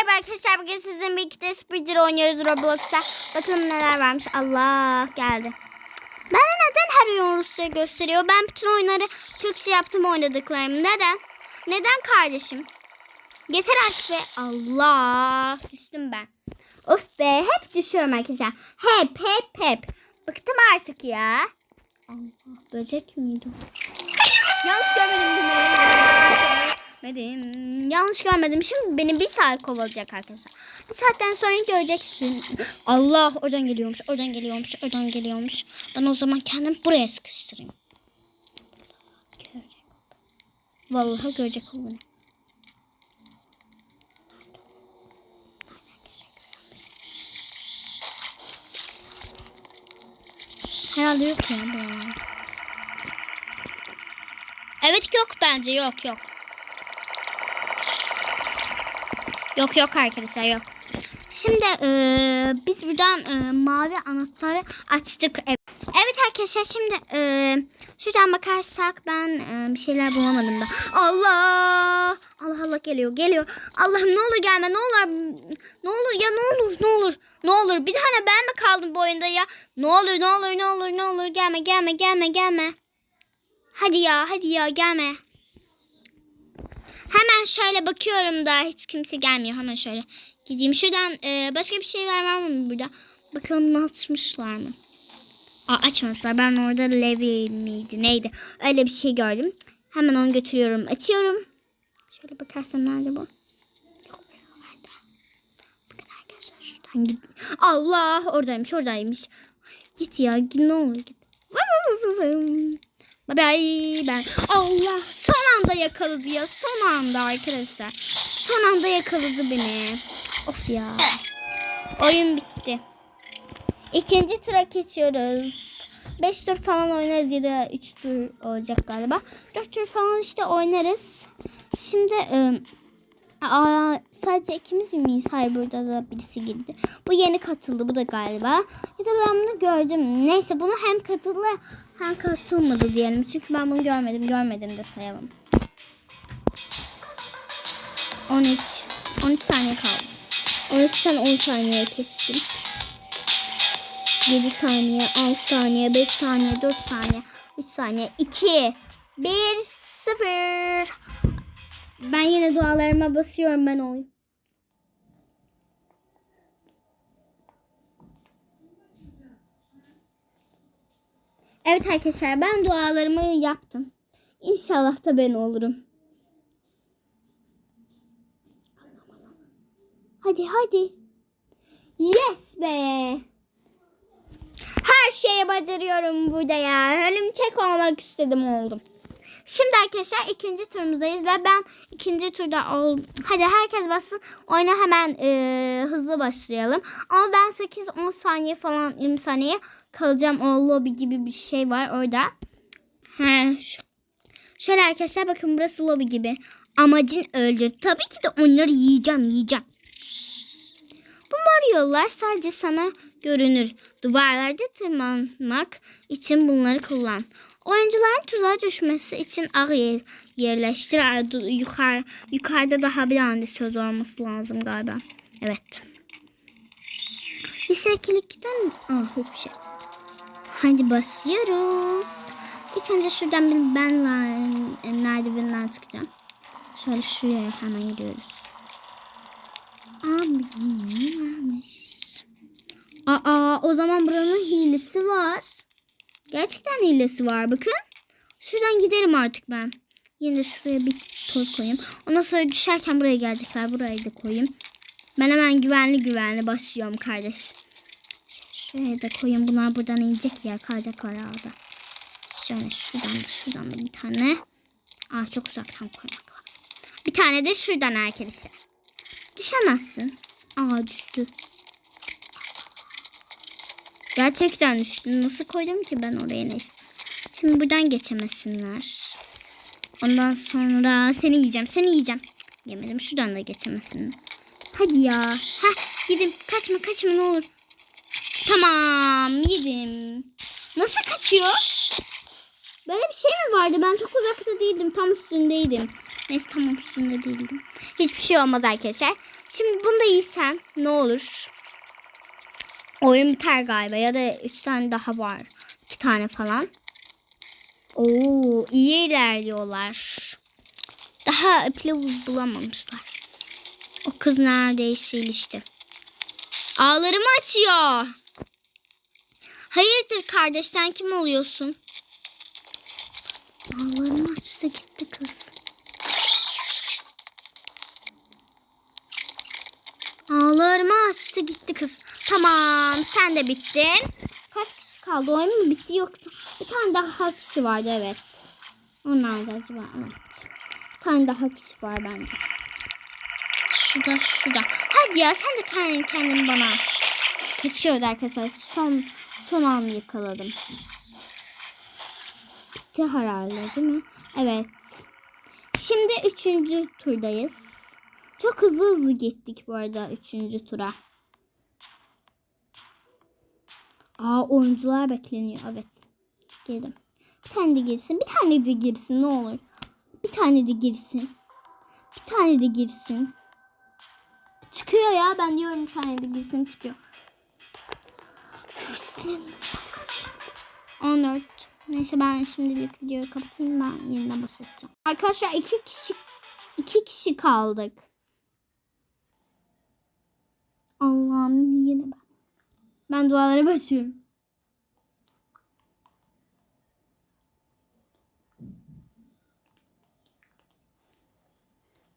Merhaba arkadaşlar bugün sizinle birlikte Speeder oynuyoruz Roblox'ta. Bakalım neler varmış. Allah geldi. Ben neden her oyun Rusça gösteriyor? Ben bütün oyunları Türkçe yaptım oynadıklarımı. Neden? Neden kardeşim? Yeter artık be. Allah. Düştüm ben. Of be hep düşüyorum arkadaşlar. Hep hep hep. Bıktım artık ya. Allah böcek miydi? Yanlış görmedim? Görmedim. Yanlış görmedim. Şimdi beni bir saat kovalayacak arkadaşlar. Bir saatten sonra göreceksin. Allah oradan geliyormuş, oradan geliyormuş, oradan geliyormuş. Ben o zaman kendim buraya sıkıştırayım. Vallahi görecek o. Herhalde yok ya. Evet yok bence yok yok. Yok yok arkadaşlar yok. Şimdi eee, biz buradan eee, mavi anahtarı açtık. Evet, evet arkadaşlar şimdi eee, şuradan bakarsak ben eee, bir şeyler bulamadım da. Allah! Allah Allah geliyor geliyor. Allah'ım ne olur gelme ne olur. Ne olur ya ne olur ne olur. Ne olur bir tane ben mi kaldım bu oyunda ya? Ne olur ne olur ne olur ne olur gelme gelme gelme gelme. Hadi ya hadi ya gelme. Hemen şöyle bakıyorum da hiç kimse gelmiyor. Hemen şöyle gideyim. Şuradan e, başka bir şeyler var mı burada? Bakalım bunu açmışlar mı? Aa, açmamışlar. Ben orada Levi miydi neydi? Öyle bir şey gördüm. Hemen onu götürüyorum. Açıyorum. Şöyle bakarsam nerede bu? Allah oradaymış oradaymış. Git ya ne olur git. Bye bye ben. Allah anda yakaladı ya son anda arkadaşlar. Son anda yakaladı beni. Of ya. Oyun bitti. İkinci tura geçiyoruz. 5 tur falan oynarız ya da 3 tur olacak galiba. 4 tur falan işte oynarız. Şimdi ıı, sadece ikimiz miyiz? Hayır burada da birisi girdi. Bu yeni katıldı bu da galiba. Ya da ben bunu gördüm. Neyse bunu hem katıldı hem katılmadı diyelim. Çünkü ben bunu görmedim. Görmedim de sayalım. 13. 13 saniye kaldı. 13'ten 10 saniye geçtim. 7 saniye, 6 saniye, 5 saniye, 4 saniye, 3 saniye, 2, 1, 0. Ben yine dualarıma basıyorum ben oy. Evet arkadaşlar ben dualarımı yaptım. İnşallah da ben olurum. Hadi hadi. Yes be. Her şeyi beceriyorum burada ya. Ölümçek olmak istedim oldum. Şimdi arkadaşlar ikinci turumuzdayız ve ben ikinci turda ol. Hadi herkes bassın. Oyuna hemen e, hızlı başlayalım. Ama ben 8-10 saniye falan 20 saniye kalacağım. O lobby gibi bir şey var orada. He, Şöyle arkadaşlar bakın burası lobi gibi. Amacın öldür. Tabii ki de onları yiyeceğim yiyeceğim. Mor yollar sadece sana görünür. Duvarlarda tırmanmak için bunları kullan. Oyuncuların tuzağa düşmesi için ağ yer, yerleştir. Ar- Yukarı, yukarıda daha bir tane söz olması lazım galiba. Evet. Yükseklikten... Aa, hiçbir şey. Hadi başlıyoruz. İlk önce şuradan bir ben merdivenden çıkacağım. Şöyle şuraya hemen varmış. Aa o zaman buranın hilesi var. Gerçekten hilesi var bakın. Şuradan giderim artık ben. Yine de şuraya bir toz koyayım. Ondan sonra düşerken buraya gelecekler. Burayı da koyayım. Ben hemen güvenli güvenli başlıyorum kardeş. Şuraya da koyayım. Bunlar buradan inecek ya. Kalacaklar orada. Şöyle şuradan da şuradan da bir tane. Aa çok uzaktan koymak lazım. Bir tane de şuradan arkadaşlar. Düşemezsin. Aa düştü. Gerçekten düştü. Nasıl koydum ki ben oraya neyse. Şimdi buradan geçemesinler. Ondan sonra seni yiyeceğim. Seni yiyeceğim. Yemedim. Şuradan da geçemesin. Hadi ya. Heh yedim. Kaçma kaçma ne olur. Tamam yedim. Nasıl kaçıyor? Böyle bir şey mi vardı? Ben çok uzakta değildim. Tam üstündeydim. Neyse tamam üstünde değildim. Hiçbir şey olmaz arkadaşlar. Şimdi bunu da yiysem ne olur? Oyun biter galiba ya da üç tane daha var. iki tane falan. Oo iyi ilerliyorlar. Daha pilavı bulamamışlar. O kız neredeyse ilişti. Ağlarımı açıyor. Hayırdır kardeş sen kim oluyorsun? Ağlarımı açtı gitti kız. Ağlarımı açtı gitti kız. Tamam sen de bittin. Kaç kişi kaldı? Oyun mu bitti yoksa? Bir tane daha kişi vardı evet. O nerede acaba? Evet. Bir tane daha kişi var bence. Şurada şurada. Hadi ya sen de kendini, kendini bana. Kaçıyordu arkadaşlar. Son, son an yakaladım. Bitti herhalde değil mi? Evet. Şimdi üçüncü turdayız. Çok hızlı hızlı gittik bu arada üçüncü tura. Aa oyuncular bekleniyor. Evet. Girdim. Bir tane de girsin. Bir tane de girsin ne olur. Bir tane de girsin. Bir tane de girsin. Çıkıyor ya. Ben diyorum bir tane de girsin çıkıyor. Üf, sinirlendim. 14. Neyse ben şimdilik videoyu kapatayım. Ben yeniden başlayacağım. Arkadaşlar iki kişi iki kişi kaldık. Allah'ım yine ben. Ben dualara başlıyorum.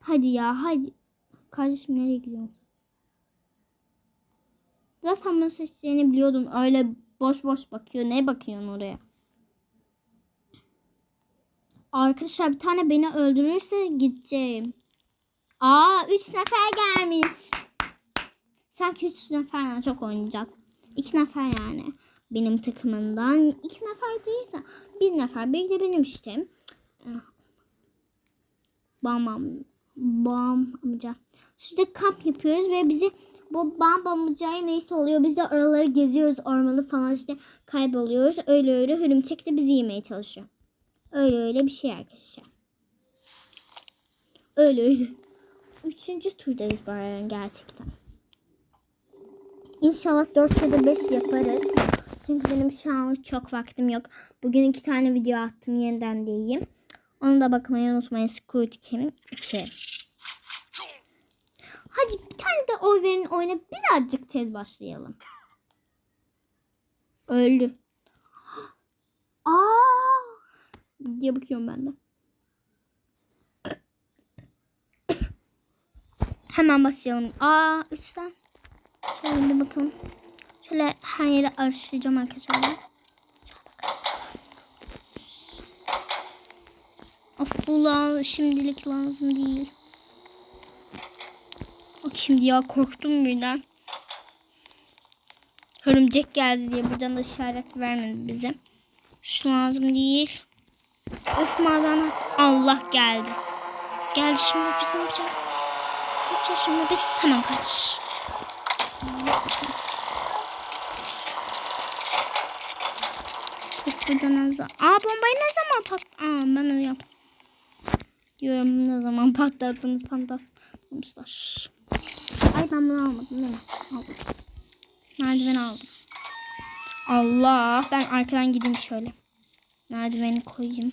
Hadi ya hadi. Kardeşim nereye gidiyorsun? Zaten bunu seçeceğini biliyordum. Öyle boş boş bakıyor. Ne bakıyorsun oraya? Arkadaşlar bir tane beni öldürürse gideceğim. Aa üç nefer gelmiş. Sanki üç nefer çok oynayacak. İki nefer yani. Benim takımından iki nefer değilse bir nefer. Bir de benim işte. Bam bam. Amca. Şurada kamp yapıyoruz ve bizi bu bam bam amcaya neyse oluyor. Biz de oraları geziyoruz. Ormanı falan işte kayboluyoruz. Öyle öyle hürümçek de bizi yemeye çalışıyor. Öyle öyle bir şey arkadaşlar. Öyle öyle. Üçüncü turdayız bu gerçekten. İnşallah 4 ya da 5 yaparız. Çünkü benim şu an çok vaktim yok. Bugün iki tane video attım yeniden diyeyim. Onu da bakmayı unutmayın. Squid Game 2. Hadi bir tane de oy verin oyuna birazcık tez başlayalım. Öldü. Aa! diye bakıyorum ben de. Hemen başlayalım. Aa, üçten. Şöyle bakalım. Şöyle her yeri araştıracağım arkadaşlar. Of bu la- şimdilik lazım değil. Bak şimdi ya korktum birden. Örümcek geldi diye buradan da işaret vermedi bize. Şu lazım değil. Of maden Allah geldi. Geldi şimdi biz ne yapacağız? Ne yapacağız şimdi biz hemen kaç. Buradan az Aa bombayı ne zaman pat... Aa ben öyle yap. Diyorum ne zaman patlattınız patlatmışlar. Ay ben bunu almadım değil mi? Aldım. Merdiven aldım. Allah ben arkadan gideyim şöyle. Merdiveni koyayım.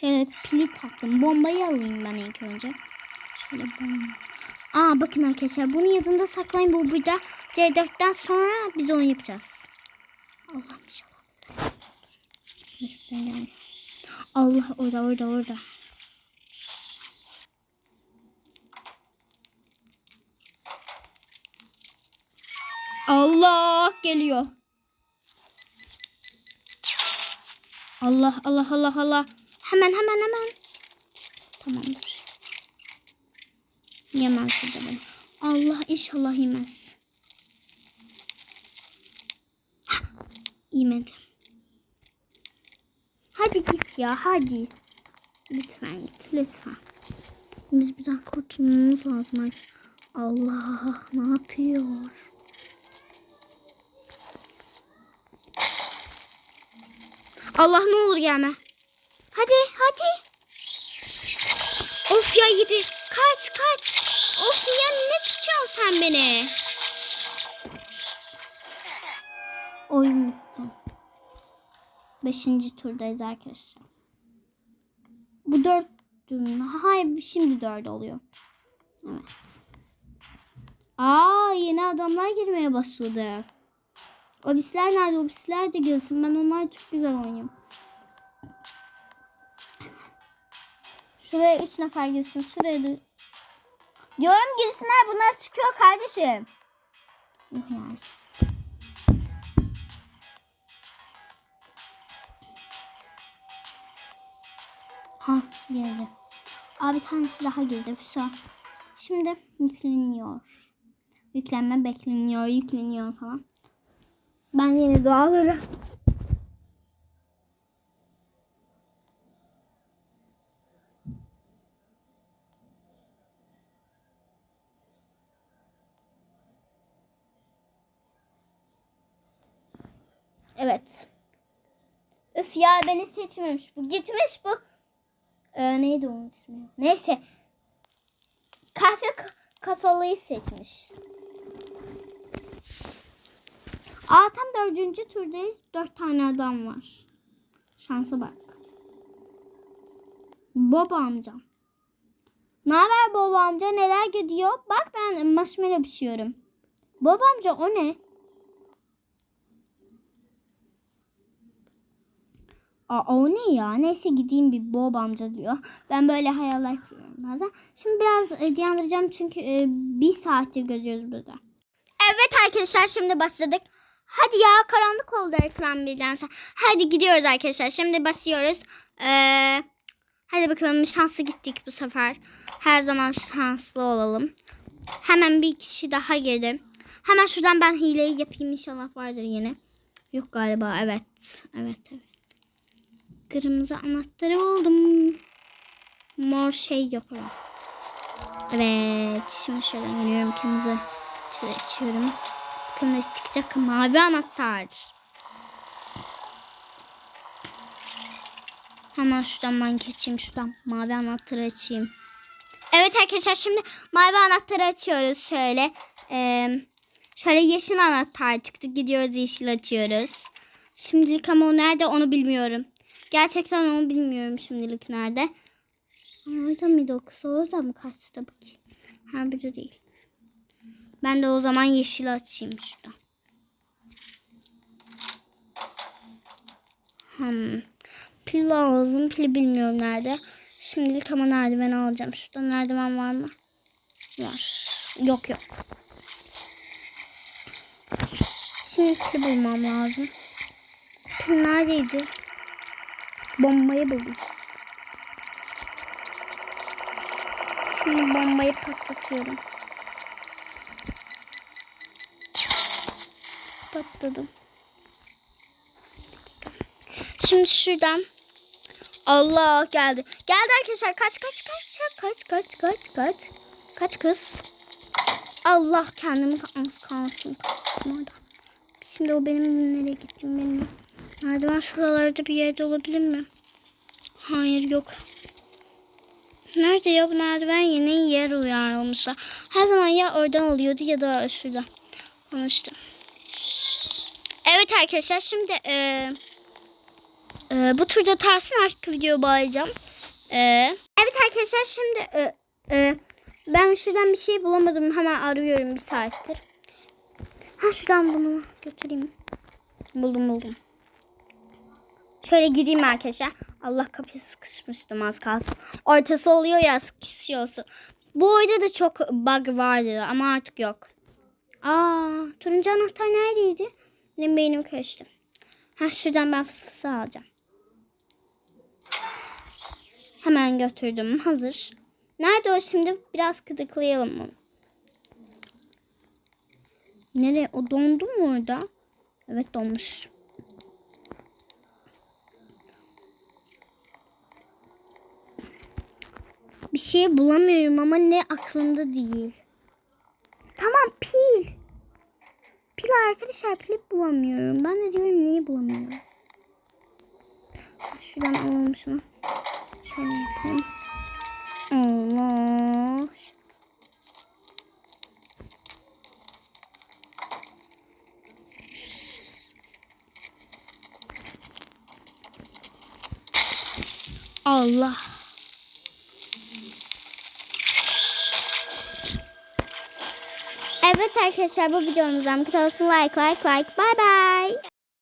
Şöyle pili taktım. Bombayı alayım ben ilk önce. Şöyle bomba. Aa bakın arkadaşlar bunu yanında saklayın. Bu burada C4'ten sonra biz onu yapacağız. Allah'ım inşallah. Allah orada orada orada. Allah geliyor. Allah Allah Allah Allah. Hemen hemen hemen. Tamamdır. Yemez beni. Allah inşallah yemez. Yemedi. Hadi git ya hadi. Lütfen git lütfen. Biz buradan kurtulmamız lazım. Allah ne yapıyor? Allah ne olur gelme. Hadi hadi. Of ya yedi. Kaç kaç. Of ya ne tutuyorsun sen beni? Oyun bitti. Beşinci turdayız arkadaşlar. Bu dört mü? Hayır şimdi dört oluyor. Evet. Aa yeni adamlar girmeye başladı. Obisler nerede? Obisler de gelsin. Ben onlar çok güzel oynayayım. Şuraya üç nefer girsin. Şuraya da... Diyorum girsinler. Bunlar çıkıyor kardeşim. Yok yani. Ha girdi. Aa bir tanesi daha girdi. Füso. Şimdi yükleniyor. Yüklenme bekleniyor. Yükleniyor falan. Ben yeni duaları. Evet. Üf ya beni seçmemiş bu. Gitmiş bu. Ee, neydi onun ismi? Neyse. Kahve kafalıyı seçmiş. Aa tam dördüncü turdayız. Dört tane adam var. Şansa bak. Bob amca. Ne haber Bob amca? Neler gidiyor? Bak ben marshmallow pişiyorum. Bob amca o ne? Aa, o ne ya? Neyse gideyim bir Bob amca diyor. Ben böyle hayaller kuruyorum bazen. Şimdi biraz e, diyandıracağım çünkü e, bir saattir geziyoruz burada. Evet arkadaşlar şimdi başladık. Hadi ya karanlık oldu ekran birden. Hadi gidiyoruz arkadaşlar. Şimdi basıyoruz. Ee, hadi bakalım şanslı gittik bu sefer. Her zaman şanslı olalım. Hemen bir kişi daha girdi. Hemen şuradan ben hileyi yapayım inşallah vardır yine. Yok galiba evet. Evet evet. Kırmızı anahtarı buldum. Mor şey yok evet. Evet. Şimdi şuradan geliyorum. Kırmızı şöyle açıyorum. Ne çıkacak. Mavi anahtar. Hemen şuradan ben geçeyim. Şuradan mavi anahtarı açayım. Evet arkadaşlar şimdi mavi anahtarı açıyoruz. Şöyle. Ee, şöyle yeşil anahtar çıktı. Gidiyoruz yeşil açıyoruz. Şimdilik ama o nerede onu bilmiyorum. Gerçekten onu bilmiyorum şimdilik nerede. Orada mıydı o kız? Orada mı kaçtı bakayım. Ha bir de değil. Ben de o zaman yeşil açayım şuradan. Hmm. Pil lazım. Pili bilmiyorum nerede. Şimdilik ama merdiven alacağım. Şurada merdiven var mı? Var. Yok yok. Şimdi pil bulmam lazım. Pil neredeydi? Bombayı buldum. Şimdi bombayı patlatıyorum. Patladım. Şimdi şuradan Allah geldi. Geldi arkadaşlar. Kaç kaç kaç kaç kaç kaç kaç. Kaç kız. Allah kendimi az kalsın. Kaçsın orada. Şimdi o benim nereye gittim benim. Merdiven şuralarda bir yerde olabilir mi? Hayır yok. Nerede ya bu merdiven yeni yer uyarlamışlar. Her zaman ya oradan oluyordu ya da şurada. Konuştum. Evet arkadaşlar şimdi e, e, bu turda Tahsin artık video bağlayacağım. E, evet arkadaşlar şimdi e, e, ben şuradan bir şey bulamadım. Hemen arıyorum bir saattir. Ha şuradan bunu götüreyim. Buldum buldum. Şöyle gideyim arkadaşlar. Allah kapıya sıkışmıştım az kalsın. Ortası oluyor ya sıkışıyorsun. Bu oyunda da çok bug vardı ama artık yok. Aa, turuncu anahtar neredeydi? Benim beynim karıştı. Ha şuradan ben fıs fısı alacağım. Hemen götürdüm. Hazır. Nerede o şimdi? Biraz gıdıklayalım onu. Nereye? O dondu mu orada? Evet donmuş. Bir şey bulamıyorum ama ne aklımda değil. Tamam pil. Pil arkadaşlar pil bulamıyorum. Ben de diyorum niye bulamıyorum. Şuradan alalım şunu. Şöyle yapalım. Allah. Allah. Evet arkadaşlar bu videomuzdan bu olsun. Like like like. Bye bye.